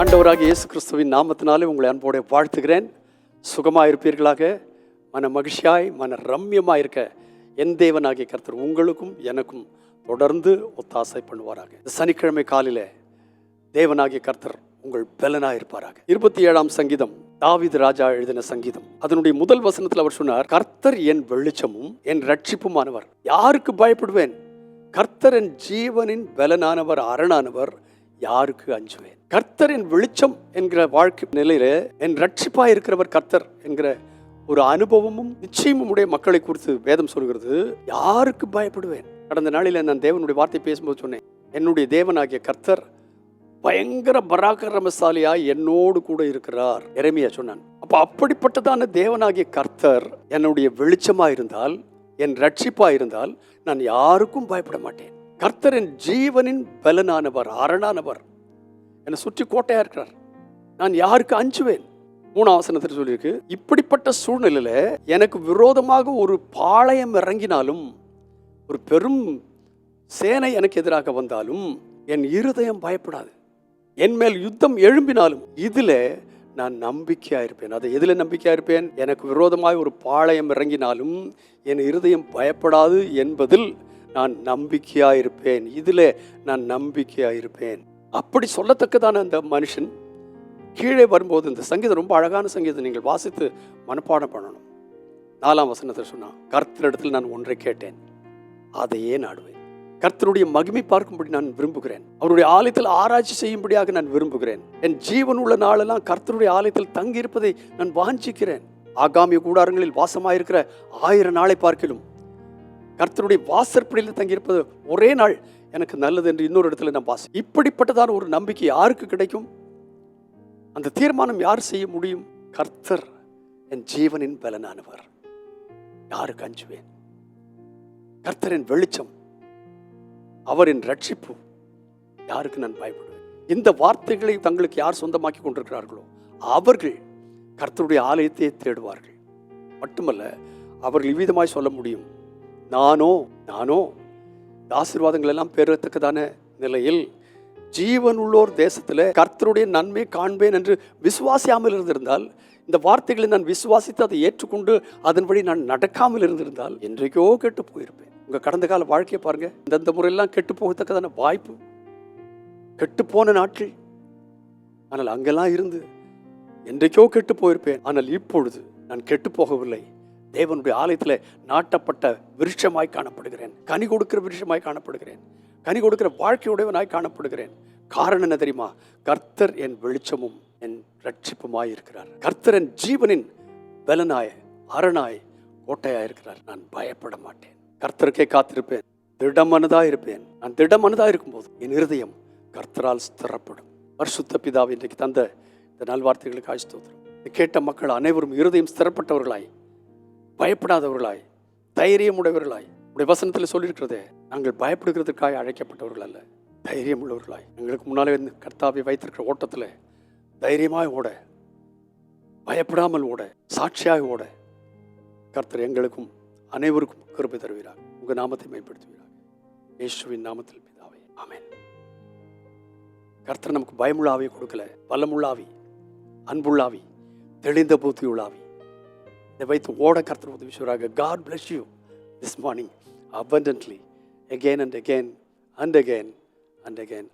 ஆண்டவராக இயேசு கிறிஸ்துவின் நாமத்தினாலே உங்களை அன்போடு வாழ்த்துகிறேன். சுகமாக இருப்பீர்களாக மன மகிழ்ச்சியாய் மன ரம்யமாக இருக்க என் தேவனாகிய கர்த்தர் உங்களுக்கும் எனக்கும் தொடர்ந்து ஒத்தாசை பண்ணுவாராக. இந்த சனிக்கிழமை காலையில் தேவனாகிய கர்த்தர் உங்கள் பலனாக இருப்பாராக இருபத்தி ஏழாம் சங்கீதம் தாவித் ராஜா எழுதின சங்கீதம். அதனுடைய முதல் வசனத்தில் அவர் சொன்னார் கர்த்தர் என் வெளிச்சமும் என் ரட்சிப்புமானவர் யாருக்கு பயப்படுவேன்? கர்த்தர் என் ஜீவனின் பலனானவர் அரணானவர் யாருக்கு அஞ்சுவேன்? கர்த்தரின் வெளிச்சம் என்கிற வாழ்க்கை நிலையில என் ரட்சிப்பா இருக்கிறவர் கர்த்தர் என்கிற ஒரு அனுபவமும் நிச்சயமும் உடைய மக்களை குறித்து வேதம் சொல்கிறது. யாருக்கு பயப்படுவேன்? கடந்த நாளில் நான் தேவனுடைய வார்த்தை பேசும்போது சொன்னேன் என்னுடைய தேவனாகிய கர்த்தர் பயங்கர பராக்கிரமசாலியா என்னோடு கூட இருக்கிறார். இறைமையா சொன்னான் அப்ப அப்படிப்பட்டதான தேவனாகிய கர்த்தர் என்னுடைய வெளிச்சமா இருந்தால் என் ரட்சிப்பா இருந்தால் நான் யாருக்கும் பயப்பட மாட்டேன். கர்த்தரின் ஜீவனின் பலனானவர் அரணானவர். என்னை சுற்றி கோட்டையாக இருக்கிறார். நான் யாருக்கு அஞ்சுவேன்? மூணாம் சொல்லியிருக்கு இப்படிப்பட்ட சூழ்நிலையில் எனக்கு விரோதமாக ஒரு பாளையம் இறங்கினாலும் ஒரு பெரும் சேனை எனக்கு எதிராக வந்தாலும் என் இருதயம் பயப்படாது. என் மேல் யுத்தம் எழும்பினாலும் இதில் நான் நம்பிக்கையாக இருப்பேன். அதை எதில் நம்பிக்கையாக இருப்பேன்? எனக்கு விரோதமாக ஒரு பாளையம் இறங்கினாலும் என் இருதயம் பயப்படாது என்பதில் நான் நம்பிக்கையாக இருப்பேன் இதில் நான் நம்பிக்கையாக இருப்பேன் அப்படி சொல்லத்தக்கதான அந்த மனுஷன் கீழே வரும்போது இந்த சங்கீதம் ரொம்ப அழகான சங்கீதம் நீங்கள் வாசித்து மனப்பாடம் பண்ணணும். நாலாம் வசனத்தை சொன்னா கர்த்தரிடத்தில் நான் ஒன்றை கேட்டேன் அதையே நாடுவேன் கர்த்தருடைய மகிமை பார்க்கும்படி நான் விரும்புகிறேன். அவருடைய ஆலயத்தில் ஆராய்ச்சி செய்யும்படியாக நான் விரும்புகிறேன். என் ஜீவன் உள்ள நாளெல்லாம் கர்த்தருடைய ஆலயத்தில் தங்கியிருப்பதை நான் வாஞ்சிக்கிறேன். ஆகாமிய கூடாரங்களில் வாசமாயிருக்கிற ஆயிரம் நாளை பார்க்கிலும் கர்த்தருடைய வாசற்படியில் தங்கியிருப்பது ஒரே நாள் எனக்கு நல்லது என்று இன்னொரு இடத்துல நான் வாசி இப்படிப்பட்டதான ஒரு நம்பிக்கை யாருக்கு கிடைக்கும்? அந்த தீர்மானம் யார் செய்ய முடியும்? கர்த்தர் என் ஜீவனின் பலனானவர். யாருக்கு அஞ்சுவேன்? கர்த்தரின் வெளிச்சம் அவரின் ரட்சிப்பு. யாருக்கு நான் பயப்படுவேன்? இந்த வார்த்தைகளை தங்களுக்கு யார் சொந்தமாக்கி கொண்டிருக்கிறார்களோ அவர்கள் கர்த்தருடைய ஆலயத்தை தேடுவார்கள். மட்டுமல்ல அவர்கள் இவ்விதமாய் சொல்ல முடியும். நானோ நானோ. இந்த ஆசீர்வாதங்கள் எல்லாம் பெறத்தக்கதான நிலையில் ஜீவன் உள்ளோர் தேசத்தில் கர்த்தருடைய நன்மை காண்பேன் என்று விசுவாசியாமல் இருந்திருந்தால் இந்த வார்த்தைகளை நான் விசுவாசித்து அதை ஏற்றுக்கொண்டு அதன்படி நான் நடக்காமல் இருந்திருந்தால் என்றைக்கோ கெட்டு போயிருப்பேன். உங்கள் கடந்த கால வாழ்க்கையை பாருங்கள் இந்தந்த முறையெல்லாம் கெட்டு போகத்தக்கதான வாய்ப்பு. கெட்டு போன நாட்கள். ஆனால் அங்கெல்லாம் இருந்து என்றைக்கோ கெட்டு போயிருப்பேன். ஆனால் இப்பொழுது நான் கெட்டு போகவில்லை. தேவனுடைய ஆலயத்தில் நாட்டப்பட்ட விருட்சமாய் காணப்படுகிறேன். கனி கொடுக்கிற விருட்சமாய் காணப்படுகிறேன். கனி கொடுக்கிற வாழ்க்கையுடையவனாய் காணப்படுகிறேன். காரணம் என்ன தெரியுமா? கர்த்தர் என் வெளிச்சமும் என் ரட்சிப்புமாய் இருக்கிறார். கர்த்தர் என் ஜீவனின் பலனாய் அரணாய் கோட்டையாய் இருக்கிறார். நான் பயப்பட மாட்டேன். கர்த்தருக்கே காத்திருப்பேன். திடமனதா இருப்பேன். நான் திடமனதா இருக்கும்போது என் இருதயம் கர்த்தரால் ஸ்திரப்படும். பரிசுத்த பிதாவை இன்றைக்கு தந்த இந்த நல்வார்த்தைகளுக்கு ஆய்ஸ்தோத்திரம் கேட்ட மக்கள் அனைவரும் இருதயம் ஸ்திரப்பட்டவர்களாய் பயப்படாதவர்களாய் தைரியம் உடையவர்களாய் உடைய வசனத்தில் சொல்லியிருக்கிறதே நாங்கள் பயப்படுகிறதுக்காக அழைக்கப்பட்டவர்கள் அல்ல தைரியம் உள்ளவர்களாய் எங்களுக்கு முன்னாலே வந்து கர்த்தாவை வைத்திருக்கிற ஓட்டத்தில் தைரியமாய் ஓட பயப்படாமல் ஓட சாட்சியாக ஓட கர்த்தர் எங்களுக்கும் அனைவருக்கும் கருப்பை தருவீராக. உங்கள் நாமத்தை மேம்படுத்துவீராக. இயேசுவின் நாமத்தில் பிதாவே ஆமேன். கர்த்தர் நமக்கு பயமுள்ள கொடுக்கல பலமுள்ள அன்புள்ளாவி தெளிந்த பூத்தியுள்ளாவி இதை வைத்து ஓட கர்த்தர் உதவி செய்வாராக God bless you this morning abundantly again and again and again and again